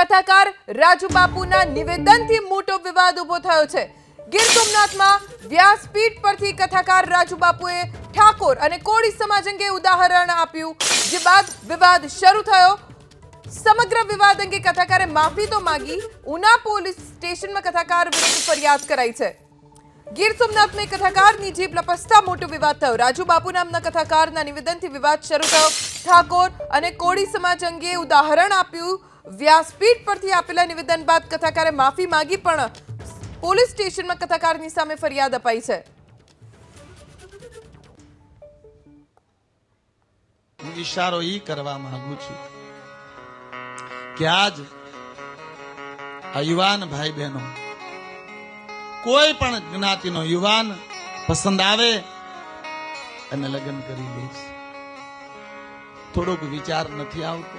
કથાકાર રાજુ બાપુના નિવેદનથી મોટો વિવાદ ઊભો થયો છે. ગીર સોમનાથમાં વ્યાસપીઠ પરથી કથાકાર રાજુ બાપુએ ઠાકોર અને કોળી સમાજ અંગે ઉદાહરણ આપ્યું, જે બાદ વિવાદ શરૂ થયો. સમગ્ર વિવાદ અંગે કથાકારે માફી તો માંગી, ઉના પોલીસ સ્ટેશનમાં કથાકાર વિરુદ્ધ ફરિયાદ કરાઈ છે. ગીર સોમનાથમાં કથાકારની જીભ લપસતા મોટો વિવાદ થયો. રાજુ બાપુ નામના કથાકારના નિવેદનથી વિવાદ શરૂ થયો. ઠાકોર અને કોળી સમાજ અંગે ઉદાહરણ આપ્યું વ્યાસપીઠ પરથી આપેલા નિવેદન બાદ કથાકારે માફી માંગી પણ પોલીસ સ્ટેશનમાં કથાકારની સામે ફરિયાદ અપાઈ છે. હું ઈશારો ઈ કરવા માંગુ છું કે આજ યુવાન ભાઈ બહેનો કોઈ પણ જ્ઞાતિનો યુવાન પસંદ આવે અને લગ્ન કરી દઈશ થોડોક વિચાર નથી આવતો.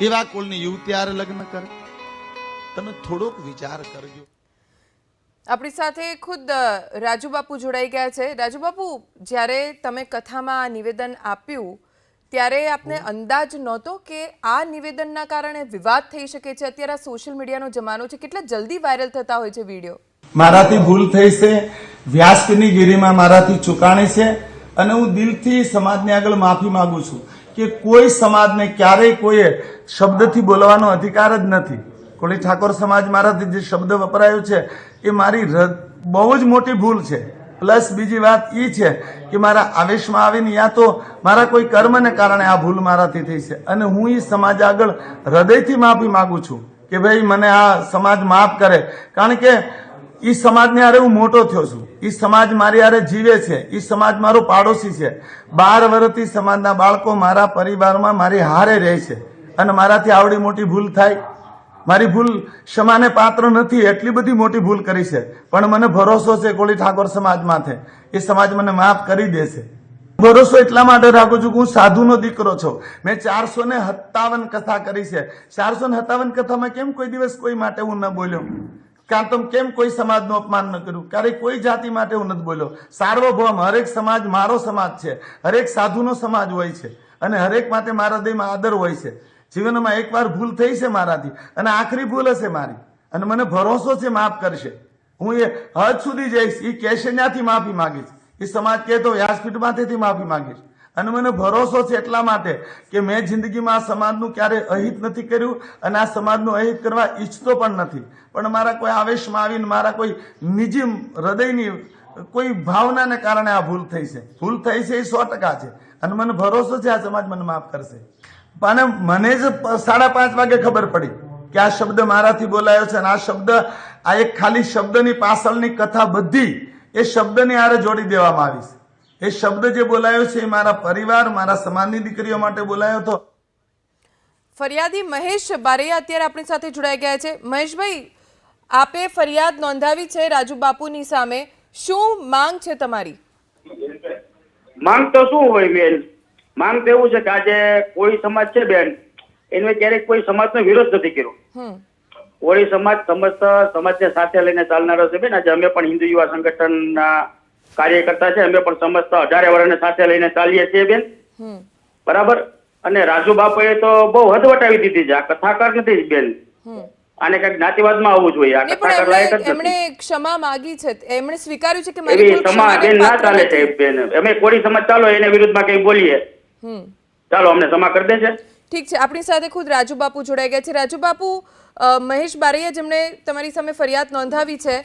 એવા કુલની યુવતી લગ્ન કરે. તમે થોડોક વિચાર કરજો. આપણી સાથે ખુદ રાજુબાપુ રાજુ બાપુ જોડાઈ ગયા છે. રાજુબાપુ જ્યારે તમે કથામાં આ નિવેદન આપ્યું ત્યારે આપને અંદાજ નહોતો કે આ નિવેદનના કારણે વિવાદ થઈ શકે છે. અત્યારે સોશિયલ મીડિયાનો જમાનો છે. કેટલા જલ્દી વાયરલ થતા હોય છે વીડિયો મારાથી ભૂલ થઈ છે. વ્યાસની ગીરીમાં મારાથી ચુકાણી છે. અને હું દિલથી સમાજને આગળ માફી માંગુ છું. કે કોઈ સમાજને ક્યારેય કોઈએ શબ્દથી બોલવાનો અધિકાર જ નથી. કોળી ઠાકોર સમાજ મારાથી જે શબ્દ વપરાયો છે, એ મારી બહુ જ મોટી ભૂલ છે. પ્લસ બીજી વાત એ છે કે મારા આવેશમાં આવીને યા તો મારા કોઈ કર્મને કારણે આ ભૂલ મારાથી થઈ છે. અને હું એ સમાજ આગળ હૃદયથી માફી માંગુ છું કે ભાઈ મને આ સમાજ માફ કરે. કારણ કે એ સમાજને હારે હું મોટો થયો છું. એ સમાજ મારી હારે જીવે છે. એ સમાજ મારો પાડોશી છે. બાર વર્ષથી સમાજના બાળકો મારા પરિવારમાં મારી હારે રહે છે. અને મારાથી આવડી મોટી ભૂલ થાય. મારી ભૂલ ક્ષમાને પાત્ર નથી, એટલી બધી મોટી ભૂલ કરી છે. પણ મને ભરોસો છે કોળી ઠાકોર સમાજ માથે. એ સમાજ મને માફ કરી દેશે. ભરોસો એટલા માટે રાખું છું કે હું સાધુનો દીકરો છું. મેં ચારસો ને સત્તાવન કથા કરી છે. ચારસો ને સત્તાવન કથામાં કેમ કોઈ દિવસ કોઈ માટે હું ન બોલ્યો? કાં તો કેમ કોઈ સમાજનું અપમાન ન કર્યું? ક્યારેય કોઈ જાતિ માટે હું નથી બોલ્યો. સાર્વભૌમ, હરેક સમાજ મારો સમાજ છે. હરેક સાધુનો સમાજ હોય છે. અને હરેક માટે મારા દેહમાં આદર હોય છે. જીવનમાં એકવાર ભૂલ થઈ છે મારાથી, અને આખરી ભૂલ હશે મારી. અને મને ભરોસો છે માફ કરશે. હું એ હદ સુધી જઈશ. એ કહેશે ત્યાંથી માફી માંગીશ. એ સમાજ કહે તો વ્યાસપીઠ માફી માંગીશ. અને મને ભરોસો છે એટલા માટે કે મેં જિંદગીમાં આ સમાજનું ક્યારે અહિત નથી કર્યું અને આ સમાજનું અહિત કરવા ઈચ્છતો પણ નથી. પણ મારા કોઈ આવેશમાં આવીને મારા કોઈ નિજી હૃદયની કોઈ ભાવનાને કારણે આ ભૂલ થઈ છે. ભૂલ થઈ છે એ સો ટકા છે. અને મને ભરોસો છે આ સમાજ મને માફ કરશે. અને મને જ સાડા પાંચ વાગે ખબર પડી કે આ શબ્દ મારાથી બોલાયો છે અને આ શબ્દ, આ એક ખાલી શબ્દની પાછળની કથા બધી એ શબ્દની આરે જોડી દેવામાં આવી છે. એ શબ્દ જે બોલાયો છે એ મારા પરિવાર મારા સમાજની દીકરીઓ માટે બોલાયો હતો. ફરિયાદી મહેશ બારૈયા અત્યારે આપણી સાથે જોડાઈ ગયા છે. મહેશભાઈ આપે ફરિયાદ નોંધાવી છે રાજુ બાપુની સામે. શું માંગ છે તમારી? માંગ તો શું હોય બેન? માંગ તો એવું છે કે આજે કોઈ સમાજ છે બેન એને ક્યારેક કોઈ સમાજનો વિરોધ નથી કર્યો. કોળી સમાજ સમસ્ત સમાજને સાથે લઈને ચાલનારો છે બેન આજે અમે પણ હિન્દુ યુવા સંગઠનના કાર્યકર્તા છે અમે પણ સમજતા અઢારે વર્ષને સાથે લઈને ચાલીએ છીએ બેન. બરાબર? અને રાજુ બાપુએ તો બહુ હદ વટાવી દીધી છે આ કથાકાર નથી બેન. આને કંઈક જ્ઞાતિવાદમાં આવવું જોઈએ આ કથાકાર લાયક જ એમણે ક્ષમા માંગી છે એમણે સ્વીકાર્યું છે કે મારી કોઈ ક્ષમા બેન ના ચાલે છે બેન. અમે કોળી સમાજ ચાલો એને વિરુદ્ધમાં કઈ બોલીએ. ચાલો અમને ક્ષમા કરી દે છે ઠીક છે આપણી સાથે ખુદ રાજુ બાપુ જોડાઈ ગયા છે. રાજુ બાપુ મહેશ બારૈયા જેમણે તમારી સામે ફરિયાદ નોંધાવી છે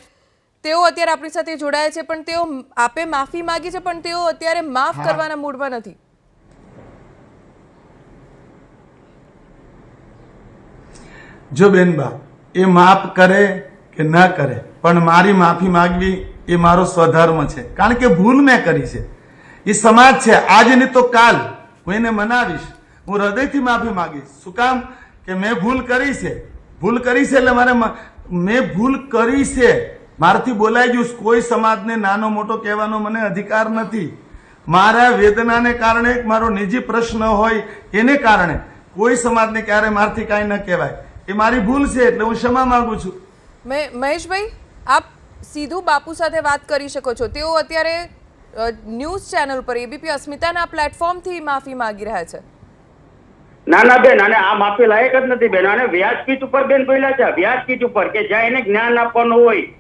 તેઓ અત્યારે આપણી સાથે જોડાયા છે પણ તેઓ આપે માફી માગી છે પણ તેઓ અત્યારે માફ કરવાના મૂડમાં નથી. જો બેનબા એ માફ કરે કે ન કરે પણ મારી માફી માગવી એ મારો સ્વધર્મ છે. કારણ કે ભૂલ મેં કરી છે. એ સમાજ છે આજ નહીં તો કાલ. હું એને મનાવીશ. હું હૃદયથી માફી માગીશ. શું કામ? કે મેં ભૂલ કરી છે. ભૂલ કરી છે એટલે મારે મેં ભૂલ કરી છે. મારાથી બોલાઈ ગયું. કોઈ સમાજને નાનો મોટો કહેવાનો મને અધિકાર નથી. મારા વેદનાને કારણે મારો નિજી પ્રશ્ન હોય એને કારણે કોઈ સમાજને ક્યારે મારથી કાંઈ ન કહેવાય. એ મારી ભૂલ છે એટલે હું ક્ષમા માંગુ છું. મે- મહેશભાઈ આપ સીધું બાપુ સાથે વાત કરી શકો છો. તેઓ અત્યારે ન્યૂઝ ચેનલ પર એબીપી અસ્મિતાના પ્લેટફોર્મથી માફી માંગી રહ્યા છે. ના ના બેન અને આ માફી લાયક જ નથી બેન. અને વ્યાજપીઠ ઉપર બેન બોલ્યા છે વ્યાજપીઠ ઉપર કે જ્યાં એને જ્ઞાન આપવાનું હોય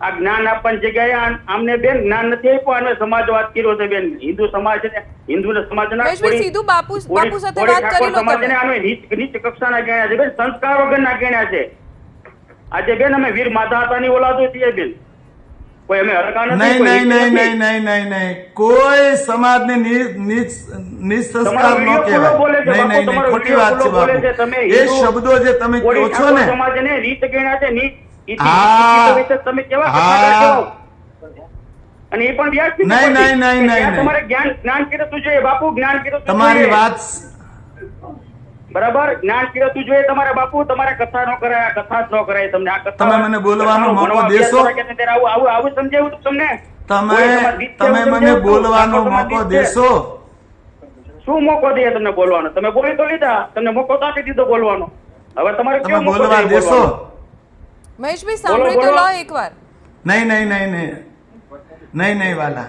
આ જ્ઞાન આપવાની જગ્યાએ આમને બેન જ્ઞાન નથી આપ્યું અને સમાજવાદ કર્યો છે બેન. હિન્દુ સમાજ ને હિન્દુ મહેશભાઈ, કોળી- સીધું બાપુ- બાપુ સાથે વાત કરી લો તમે. આનો નીચ નીચ કક્ષાના ગણ્યા છે બેન સંસ્કાર વગરના ગણ્યા છે. આજે બેન અમે વીર માતા હતાની ઓલાદો છીએ બેન. કોઈ અમે હરકા નથી નહીં નહીં નહીં નહીં નહીં નહીં નહીં કોઈ સમાજને નીચ નીચ નીચ સંસ્કાર તમારો ન બોલે કહેવાય. છે, નહીં નહીં નહીં ખોટી વાત છે બાપુ. એ શબ્દો જે તમે કહો છો ને સમાજને નીચ ગણ્યા છે નીચ તમે કેવા હા. કથાકાર કેવો? અને એ પણ વ્યાજબી નહીં, નહીં, નહીં, નહીં, તમારે જ્ઞાન જ્ઞાન કિરતું જોઈએ બાપુ જ્ઞાન કિરતું તમારી વાત બરાબર? જ્ઞાન કિરતું જોઈએ તમારે બાપુ. તમારે કથા ન કરાય કથા જ ન કરાય તમને. આ કથા તમે મને બોલવાનો મોકો દેશો? આવું આવું આવું તમને? તમે તમે મને બોલવાનો મોકો શું મોકો દે તમને બોલવાનો? તમે બોલી તો લીધા તમને મોકો તો આપી દીધો બોલવાનો. હવે તમારે કેવો મોકો બોલવા જોઈએ દેશો? મહેશભાઈ સાંભળી તો લો એકવાર. નહીં નહીં નહીં નહીં. નહીં નહીં વાલા.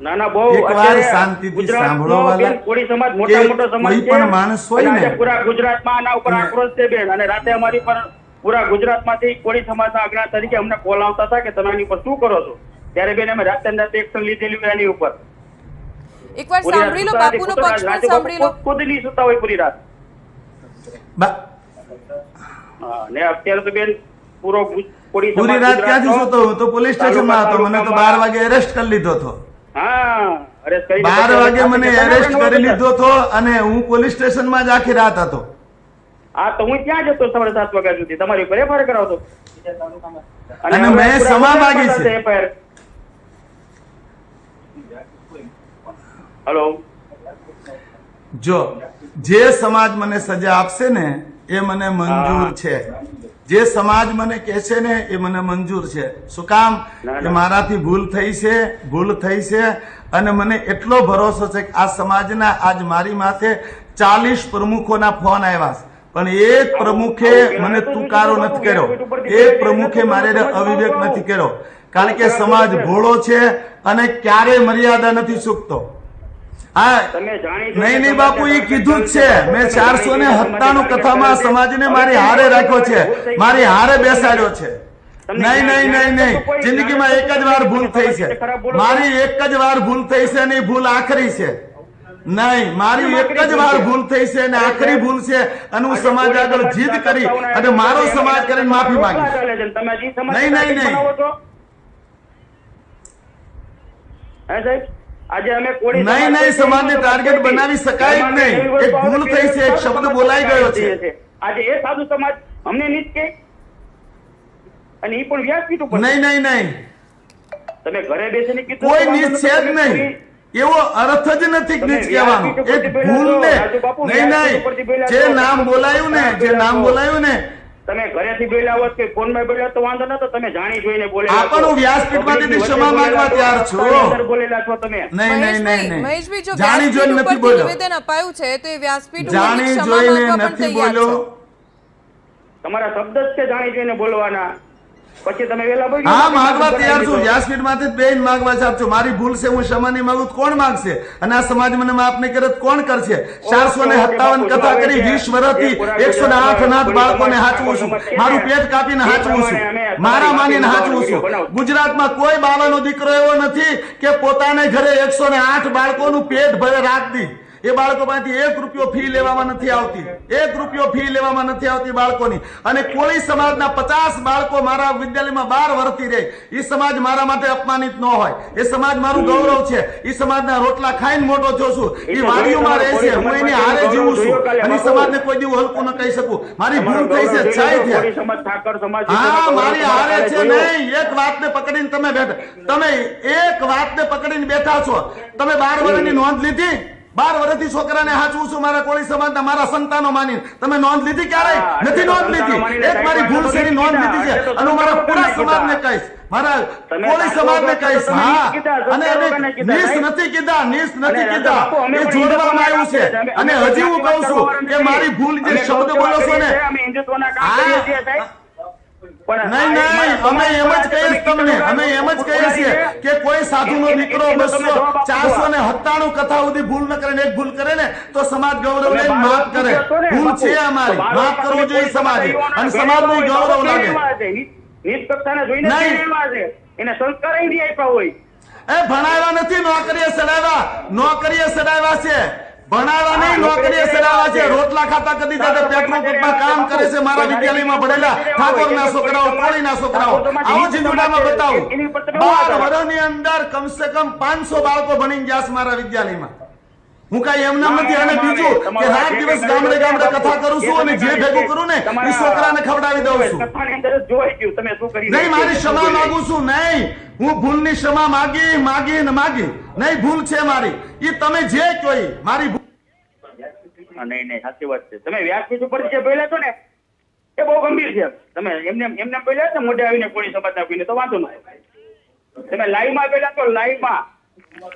ના ના બહુ એકવાર શાંતિથી સાંભળો વાલા. કોળી સમાજ મોટા મોટો સમાજ છે પણ માણસ હોય ને પૂરા ગુજરાતમાં આના ઉપર આક્રોશ છે બેન. અને રાતે અમારી પર પૂરા ગુજરાતમાંથી કોળી સમાજના આગળ તરીકે અમને કોલ આવતા હતા કે તમે આની ઉપર શું કરો છો? ત્યારે બેન અમે રાતે ને રાતે એક્શન લીધેલી એની ઉપર. એકવાર સાંભળી લો બાપુનો પક્ષ પણ સાંભળી લો. ખુદ- ખુદ સુતા હોય પૂરી રાત. ને અત્યારે તો બેન પૂરો પૂરી રાત ક્યાંથી સુતો હું તો પોલીસ સ્ટેશનમાં હતો. મને તો બાર વાગે એરેસ્ટ કરી લીધો હતો. બાર વાગે મને એરેસ્ટ કરી લીધો હતો અને હું પોલીસ સ્ટેશનમાં જ આખી રાત હતો. હા તો હું ક્યાં જતો સવારે સાત વાગ્યા સુધી? તમારી ઉપર એફઆઈઆર કરાવતો. અને મેં સમા માગી છે. હલો જો જે સમાજ મને સજા આપશે ને એ મને મંજૂર છે. જે સમાજ મને કહે છે ને એ મને મંજૂર છે. શું કામ? કે મારાથી ભૂલ થઈ છે ભૂલ થઈ છે અને મને એટલો ભરોસો છે કે આ સમાજના આજ મારી માથે ચાલીસ પ્રમુખોના ફોન આવ્યા છે. પણ એક પ્રમુખે મને તુકારો નથી કર્યો. એક પ્રમુખે મારે અવિવેક નથી કર્યો. કારણ કે સમાજ ભોળો છે અને ક્યારેય મર્યાદા નથી ચૂકતો નહીં નહીં બાપુ એ કીધું જ છે. મેં ચારસો ને સત્તાણું કથામાં સમાજને મારી હારે રાખ્યો છે. મારી હારે બેસાડ્યો છે. નહીં નહીં નહીં નહીં. જિંદગીમાં એક જ વાર ભૂલ થઈ છે. મારી એક જ વાર ભૂલ થઈ છે ને ભૂલ આખરી છે. નહીં મારી એક જ વાર ભૂલ થઈ છે અને આખરી ભૂલ છે અને હું સમાજ આગળ જીદ કરી અને મારો સમાજ કરીને માફી માંગીશ. નહીં, નહીં, નહીં. હે સાહેબ? આજે અમે કોળી નહીં, નહીં, સમાજને ટાર્ગેટ બનાવી શકાય જ નહીં. એક ભૂલ થઈ છે, એક શબ્દ બોલાઈ ગયો છે. આજે એ સાધુ સમાજ અમને નીચ કે? અને એ પણ વ્યાસપીઠ ઉપર નહીં નહીં નહીં. તમે ઘરે બેસીને કીધું કોઈ નીચ છે જ નહીં. એવો અર્થ જ નથી નીચ કહેવાનો. એક ભૂલ ને. નહીં નહીં. જે નામ બોલાયું ને જે નામ બોલાયું ને તમે ઘરેથી બોલ્યા હોત કે ફોનમાં બોલ્યા તો વાંધો નતો તમે જાણી જોઈને બોલ્યા આ પણ હું વ્યાસપીઠમાંથી ક્ષમા માંગવા બોલેલા તૈયાર છું. અંદર બોલેલા છો તમે. નહીં નહીં નહીં મહેશભાઈ જો જાણી જોઈને નથી બોલ્યો. નિવેદન અપાયું છે તો એ વ્યાસપીઠ જાણી જોઈને નથી બોલ્યો. તમારા શબ્દ જ છે જાણી જોઈને બોલવાના. પછી તમે વેલા બોલી હા માગવા તૈયાર છું. વ્યાસપીઠમાંથી બેન માગવા છું. મારી ભૂલ છે હું ક્ષમાની માંગુ કોણ માંગશે? અને આ સમાજ મને માફ નહીં કરે કોણ કરશે? ચારસો ને સત્તાવન કથા કરી વીસ વર્ષથી એકસો ને આઠ અનાથ બાળકોને હાચવું છું. મારું પેટ કાપીને હાચવું છું. મારા માનીને હાચવું છું. ગુજરાતમાં કોઈ બાવાનો દીકરો એવો નથી કે પોતાને ઘરે એકસો ને આઠ બાળકોનું પેટ ભરે રાત દી. એ બાળકો પાસેથી એક રૂપિયો ફી લેવામાં નથી આવતી. એક રૂપિયો ફી લેવામાં નથી આવતી બાળકોની. અને કોળી સમાજના પચાસ બાળકો મારા વિદ્યાલયમાં બાર વર્ષથી રહે. એ સમાજ મારા માટે અપમાનિત ન હોય. એ સમાજ મારું ગૌરવ છે. એ સમાજના રોટલા ખાઈને મોટો થયો છું. એ વાડીઓમાં રહે છે. હું એની હારે જીવું છું. અને સમાજને કોઈ દિવસ હલકું ન કહી શકું. મારી ભૂલ થઈ છે. છાય છે. હા મારી હારે છે. નહીં. એક વાતને પકડીને તમે બેઠા. તમે એક વાતને પકડીને બેઠા છો. તમે બાર વર્ષની નોંધ લીધી? બાર વર્ષથી છોકરાને હાચવું છું મારા કોળી સમાજના મારા સંતાનો માની તમે નોંધ લીધી ક્યારે નથી નોંધ લીધી. એક મારી ભૂલ છે નોંધ લીધી છે? અને મારા પૂરા સમાજને કહીશ. મારા કોળી સમાજને કહીશ. હા. અને એને સાહેબ? નથી કીધા નીચ નથી કીધા. એ જોડવામાં આવ્યું છે. અને હજી હું. કહું છું કે મારી ભૂલ જે શબ્દ બોલો છો ને નહીં નહીં અમે એમ જ સમાજ કહીએ તમને અમે એમ જ કહીએ છીએ કે કોઈ સાધુનો એને- દીકરો એનો તમે બસો જવાબ આપો. ચારસો ને સત્તાણું કથા સુધી ભૂલ ન કરે ને એક ભૂલ કરે ને તો સમાજ ગૌરવ તમે માફ કરે. પૂછ્યો હતો ને, ભૂલ છે અમારી. માફ કરવું જોઈએ કોઈ અને ભેળવવા સમાજનું ગૌરવ લાગે. ભેળવવા છે. નીચ- નીચ કક્ષાને જોઈને જ નહીં. ભેળવવા છે. એને સંસ્કાર આપ્યા હોય. એ ભણાવ્યા નથી નોકરીએ સડાવ્યા. નોકરીએ સડાવ્યા છે. નહીં હા, નોકરીએ નોકરીએ છે રોટલા ખાતા કદી દાદા પેટ્રોલ પંપમાં કામ કરે છે મારા વિદ્યાલયમાં ભણેલા. ઠાકોરના છોકરાઓ કોળીના છોકરાઓ. આવો ઝીંઝુડામાં બતાવું. બાર વર્ષની અંદર કમસે કમ પાંચસો બાળકો ભણી ગયા છે મારા વિદ્યાલયમાં. હું કઈ એમ નામ નથી અને બીજું કે રાત દિવસ ગામડે ગામડે કથા કરું છું અને જે ભેગું કરું ને એ છોકરાને ખવડાવી દઉં છું. નહીં મારી ક્ષમા માંગુ છું નહીં. હું ભૂલની ક્ષમા માગી માગી ને માગી. નહીં ભૂલ છે મારી. એ તમે જે કહો મારી ભૂલ નહીં નહીં, સાચી વાત છે. તમે વ્યાસપીઠ ઉપર જે બોલ્યા છો ને, એ બહુ ગંભીર છે. તમે એમને એમને છો ને મોઢે આવીને કોળી સમાજ આપીને તો વાંધો નહીં તમે લાઈવમાં બોલ્યા તો લાઈવમાં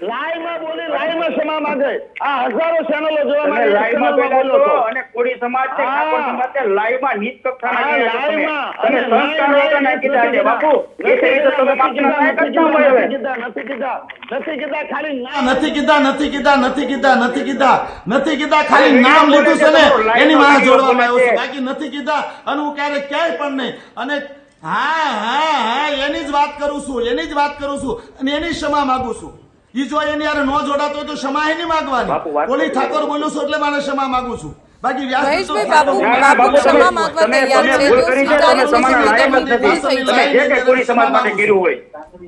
લાઈવમાં બોલી લાઈવમાં ક્ષમા માંગે. આ હજારો ચેનલો જોવા તમે માટે લાઈવમાં ચેનલમાં બોલ્યા બોલો છો છો. અને કોળી સમાજ છે ઠાકોર સમાજ છે લાઈવ નીચ કક્ષાના હા, બોલ્યા છો તમે. લાઈવમાં. તમે સંસ્કારો તો નાખી દીધા છે બાપુ. એ રીતે તો તમે બાપના લાયક જ ના હોય નથી કીધા નથી કીધા ખાલી નામ નથી કીધા નથી કીધા નથી કીધા નથી કીધા નથી કીધા ખાલી નામ લીધું છે ને એની માં જોડવામાં આવ્યું છે? બાકી નથી કીધા અને હું ક્યારે ક્યાંય પણ નહીં. અને હા હા હા એની જ વાત કરું છું એની જ વાત કરું છું અને એની ક્ષમા માંગુ છું. ઈ જો એની યાર નો જોડાતો હોય તો ક્ષમા એની માંગવાની. ઓલી ઠાકોર બોલું છું એટલે મારે ક્ષમા માંગુ છું. બાકી વ્યાસ મહેશભાઈ, બાપુ- બાપુ ક્ષમા માંગવા તૈયાર છે. જો કરી છે, સ્વીકારી તમે છે કે લાયક નથી. તમે જે કંઈ કોળી સમાજ માટે કર્યું હોય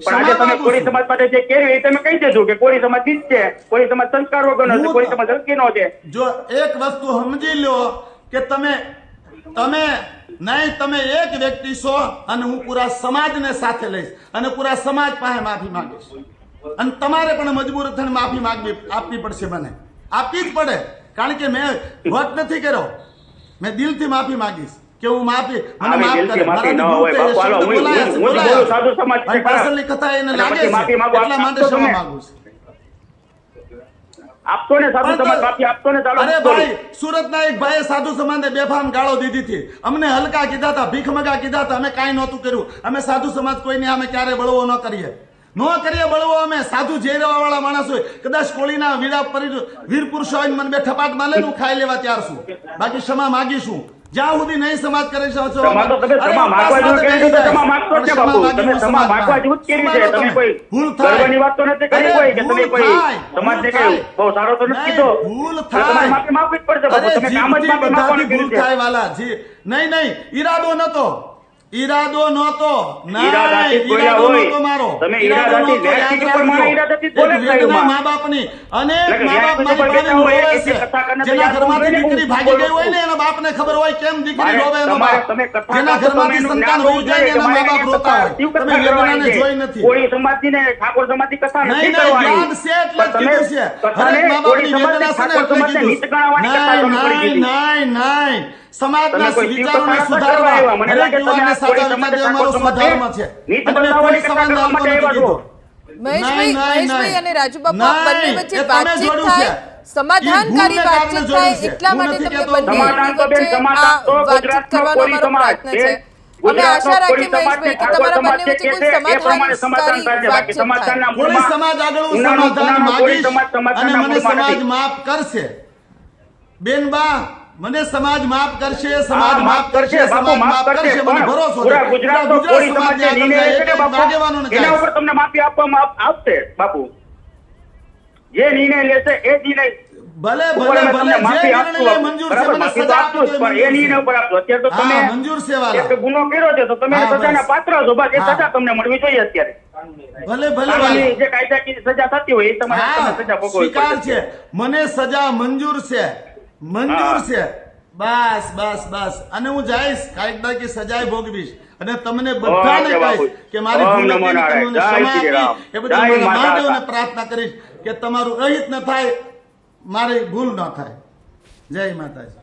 પણ આજે તમે કોળી સમાજ માટે જે કર્યું એ તમે કહી દેજો કે કોળી સમાજ નીચ છે કોળી સમાજ સંસ્કાર વગરનો છે કોળી સમાજ હલકીનો છે. જો એક વસ્તુ સમજી લો કે તમે તમે નહીં તમે એક વ્યક્તિ છો અને હું પૂરા સમાજને સાથે લઈશ અને પૂરા સમાજ પાસે માફી માંગીશ. અને તમારે પણ મજબૂર થઈને માફી માગવી આપવી પડશે મને. આપવી જ પડે. કારણ કે મેં વટ નથી કર્યો. મેં દિલથી માફી માગીશ કે હું માફી મને માફ કરે. મારાથી કથા એને લાગે છે. એટલા માટે ક્ષમા માંગુ છું. ને સાધુ સમાજ માફી આપશો ને ચાલો અરે ભાઈ સુરતના એક ભાઈએ સાધુ સમાજને બેફામ ગાળો દીધી હતી. અમને હલકા કીધા હતા ભીખમગા કીધા હતા અમે કાંઈ નહોતું કર્યું. અમે સાધુ સમાજ કોઈને અમે ક્યારે બળવો ન કરીએ. ન કરીએ બળવો અમે સાધુ જેરવા વાળા માણસ હોય. કદાચ કોળીના વીરા પરી વીર પુરુષો આવીને મને બે ઠપાટ માલે હું ખાઈ લેવા ત્યાર છું. બાકી ક્ષમા માગીશું. જ્યાં સુધી નહીં સમાજ કરે શકો છો ભૂલ થાય વાલા જી. નહીં નહીં ઈરાદો નતો. ઈરાદો નહોતો. ઈરાદો હોય. મારો. તમે ઈરાદાથી નતો, યાદ વ્યાસપીઠ ઉપર રાખજો. મારા ઈરાદાથી બોલે વેદના મા બાપની અને મા બાપ મારી બેઠા રોવે છે એક કથા કરીને જેના ઘરમાંથી દીકરી ભાગી ગઈ હોય ને એના બાપને ખબર હોય કેમ દીકરી રોવે એનો બાપ. જેના ઘરમાંથી સંતાન જ્ઞાન હોવું એના મા બાપ રોતા હોય. તમે વેદનાને જોઈ નથી. કોળી સમાજની ને ઠાકોર સમાજની કથા નથી કરવાની. જ્ઞાન છે એટલે જ પણ તમે કીધું છે. હરેક મા બાપની વેદના છે ને એટલે કીધું. નીચ ગણાવવાની કથા નહીં, નહીં, નહીં, નહીં. સમાજના વિચારોને સુધારવા યુવાનને સાચા વિચાર છે. અને નથી મહેશભાઈ મહેશભાઈ અને બંને વચ્ચે વાતચીત થાય સમાધાનકારી વાતચીત થાય એટલા માટે તમને બંને બેન, વચ્ચે આ વાતચીત કરવાનો અમારો પ્રયત્ન છે. અમે આશા રાખીએ સમાજ મહેશભાઈ કે તમારા બંને સમાજ વચ્ચે કોઈ સમાધાન સમાધાનકારી વાતચીત થાય. સમાજ આગળ સમાધાન માંગીશ અને મને સમાજ માફ કરશે. બેનબા મને સમાજ માફ કરશે સમાજ માફ કરશે બાપુ, માફ કરશે મને ભરોસો છે. પૂરા ગુજરાતનો પૂરા કોળી સમાજને આગળ નિર્ણય છે ને બાપુ, એના ઉપર તમને માફી આપવામાં આવશે બાપુ. જે નિર્ણય લેશે એ નિર્ણય ભલે ભલે ભલે જે નિર્ણય મંજૂર છે મને સજા આપશું પણ એ નિર્ણય ઉપર આપજો અત્યારે તો તમે મંજૂર છે વાલા. એક ગુનો કર્યો છે તો તમે સજાના પાત્ર છો બસ એ સજા તમને મળવી જોઈએ અત્યારે. ભલે ભલે જે કાયદાકીય સજા થતી હોય એ તમારે સજા ભોગવવી સ્વીકાર. છે. મને સજા મંજૂર છે. મંજૂર છે. બસ બસ બસ. અને હું જઈશ. કાયદાકી સજાય ભોગવીશ. અને તમને બધાને. કહીશ કે મારી ભૂલ એ બધા મહાદેવને પ્રાર્થના કરીશ કે તમારું અહિત ન થાય મારી ભૂલ ન થાય. જય માતાજી.